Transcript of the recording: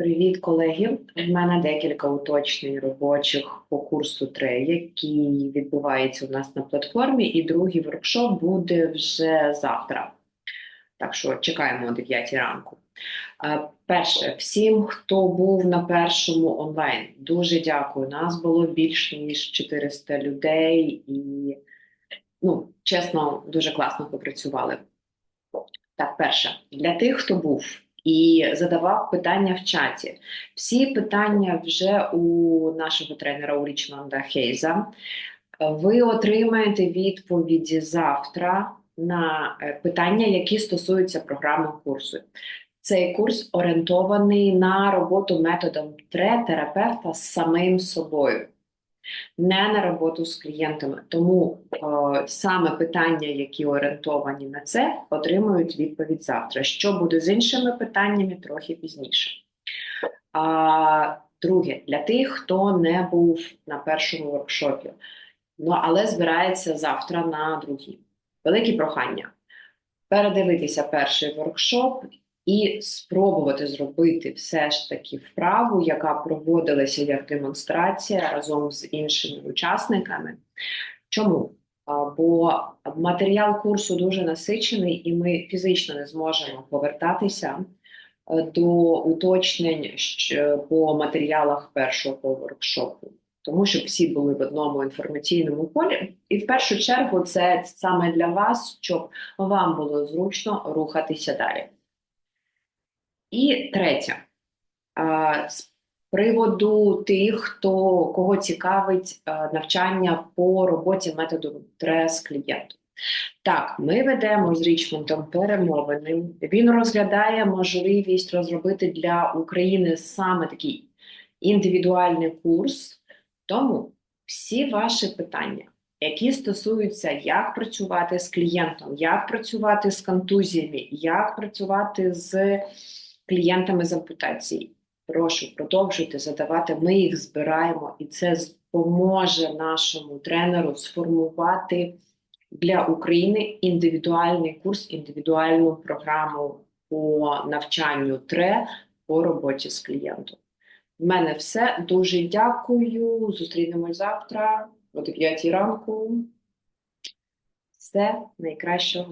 Привіт, колеги. У мене декілька уточнень робочих по курсу 3, який відбувається у нас на платформі, і другий воркшоп буде вже завтра. Так що чекаємо о 9 ранку. Е, Перше, всім, хто був на першому онлайн, дуже дякую. Нас було більше ніж 400 людей, і ну, чесно, дуже класно попрацювали. Так, перше, для тих, хто був і задавав питання в чаті. Всі питання вже у нашого тренера у Річмонда Хейза. Ви отримаєте відповіді завтра на е, питання, які стосуються програми курсу. Цей курс орієнтований на роботу методом терапевта з самим собою, не на роботу з клієнтами. Тому е, саме питання, які орієнтовані на це, отримують відповідь завтра. Що буде з іншими питаннями трохи пізніше. А друге, для тих, хто не був на першому воркшопі, ну але збирається завтра на другий. Велике прохання передивитися перший воркшоп і спробувати зробити все ж таки вправу, яка проводилася як демонстрація разом з іншими учасниками. Чому? Бо матеріал курсу дуже насичений, і ми фізично не зможемо повертатися е, до уточнень по матеріалах першого воркшопу. Тому щоб всі були в одному інформаційному полі, і в першу чергу це саме для вас, щоб вам було зручно рухатися далі. І третє, з приводу тих, хто кого цікавить навчання по роботі методом ТРЕС з клієнтом. Так, ми ведемо з Річмондом перемовини. Він розглядає можливість розробити для України саме такий індивідуальний курс. Тому всі ваші питання, які стосуються, як працювати з клієнтом, як працювати з контузіями, як працювати з клієнтами з ампутації. Прошу продовжуйте задавати. Ми їх збираємо, і це допоможе нашому тренеру сформувати для України індивідуальний курс, індивідуальну програму по навчанню ТРЕ по роботі з клієнтом. В мене все. Дуже дякую. Зустрінемось завтра о 9 ранку. Все найкращого.